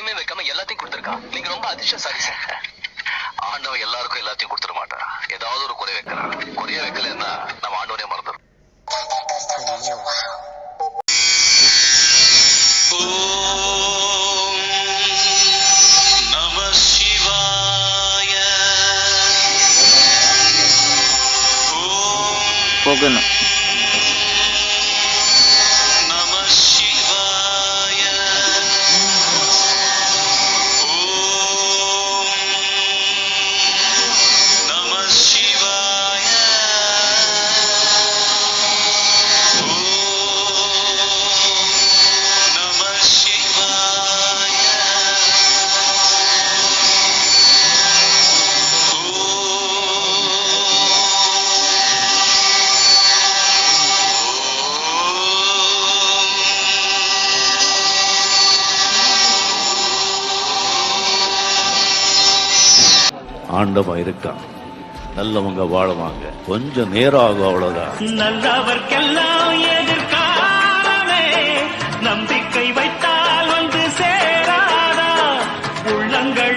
குறையுமே வைக்காம எல்லாத்தையும் கொடுத்துருக்கான் நீங்க ரொம்ப அதிர்ஷ்டசாலி சார் ஆண்டவன் எல்லாருக்கும் எல்லாத்தையும் கொடுத்துட மாட்டான் ஏதாவது ஒரு குறை வைக்கிறான் குறைய வைக்கலன்னா நம்ம ஆண்டவனே மறந்துடும் ஓம் நம சிவாய ஓம் போகணும். ஆண்டவன் இருக்கான். நல்லவங்க வாழவாங்க. கொஞ்சம் நேரம் ஆகும் அவ்வளவுதான். நல்லவர்க்கெல்லாம் எதிர்காலமே நம்பிக்கை வைத்தால் வந்து சேராதா? உள்ளங்கள்